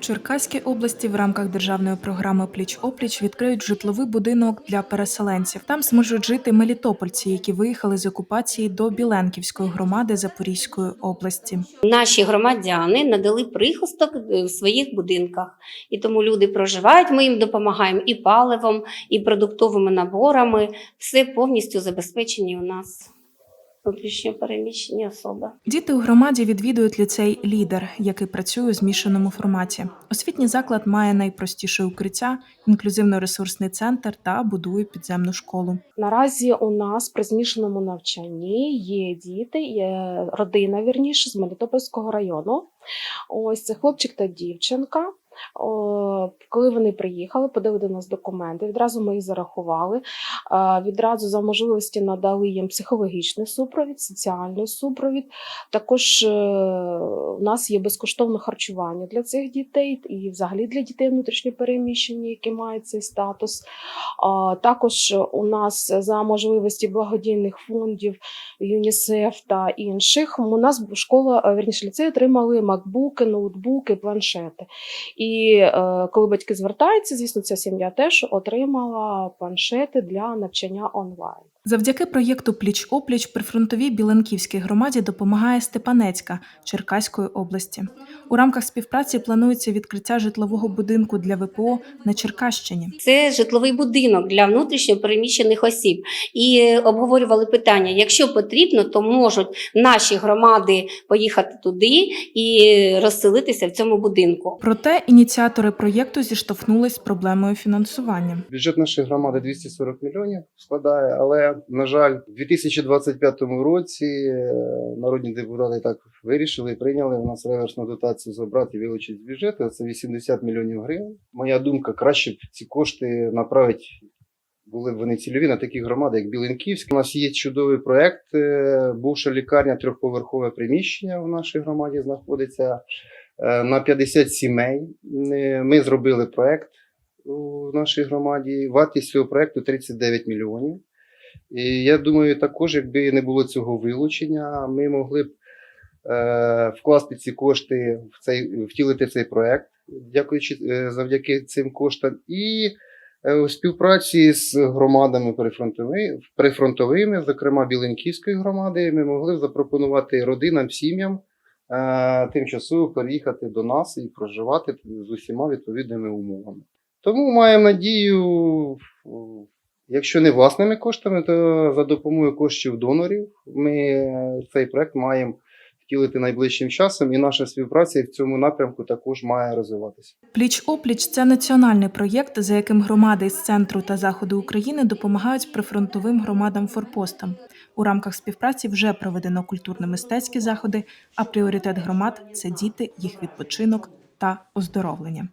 Черкаській області в рамках державної програми Пліч опліч відкриють житловий будинок для переселенців. Там зможуть жити мелітопольці, які виїхали з окупації до Біленківської громади Запорізької області. Наші громадяни надали прихисток е, в своїх будинках, і тому люди проживають. Ми їм допомагаємо і паливом, і продуктовими наборами. Все повністю забезпечені у нас внутрішньо переміщені особи. Діти у громаді відвідують ліцей Лідер, який працює у змішаному форматі. Освітній заклад має найпростіше укриття, інклюзивно-ресурсний центр та будує підземну школу. Наразі у нас при змішаному навчанні є діти, є родина вірніше з Мелітопольського району. Ось це хлопчик та дівчинка. Коли вони приїхали, подали до нас документи. Відразу ми їх зарахували. Відразу за можливості надали їм психологічний супровід, соціальний супровід. Також е, у нас є безкоштовне харчування для цих дітей і взагалі для дітей внутрішньопереміщені, які мають цей статус. Також у нас за можливості благодійних фондів ЮНІСЕФ та інших. У нас школа, е, вірніше ліцей отримали макбуки, ноутбуки, планшети. І е, коли батьки звертаються, звісно, ця сім'я теж отримала планшети для навчання онлайн. Завдяки проєкту Пліч опліч прифронтовій Біленківській громаді допомагає Степанецька Черкаської області. У рамках співпраці планується відкриття житлового будинку для ВПО на Черкащині. Це житловий будинок для внутрішньо переміщених осіб. І обговорювали питання: якщо потрібно, то можуть наші громади поїхати туди і розселитися в цьому будинку. Проте ініціатори проєкту зіштовхнулись з проблемою фінансування. Бюджет нашої громади 240 мільйонів складає, але, на жаль, у 2025 році е, народні депутати так вирішили прийняли у нас реверсну дотацію забрати і вилучити з бюджету. Це 80 мільйонів гривень. Моя думка, краще б ці кошти направити. Були б вони цільові на такі громади, як Біленківська. У нас є чудовий проект. е, Бувша лікарня, трьохповерхове приміщення в нашій громаді знаходиться е, на 50 сімей. Ми зробили проект у нашій громаді. Вартість цього проекту 39 мільйонів. І я думаю, також, якби не було цього вилучення, ми могли б е, вкласти ці кошти в цей втілити цей проект, дякуючи е, завдяки цим коштам. І е, у співпраці з громадами прифронтовими, прифронтовими, зокрема Біленківської громади, ми могли б запропонувати родинам, сім'ям е, тимчасово переїхати до нас і проживати з усіма відповідними умовами. Тому маємо надію, якщо не власними коштами, то за допомогою коштів донорів ми е, цей проект маємо втілити найближчим часом, і наша співпраця в цьому напрямку також має розвиватися. Пліч опліч це національний проєкт, за яким громади з центру та заходу України допомагають прифронтовим громадам форпостам. У рамках співпраці вже проведено культурно-мистецькі заходи, а пріоритет громад це діти, їх відпочинок та оздоровлення.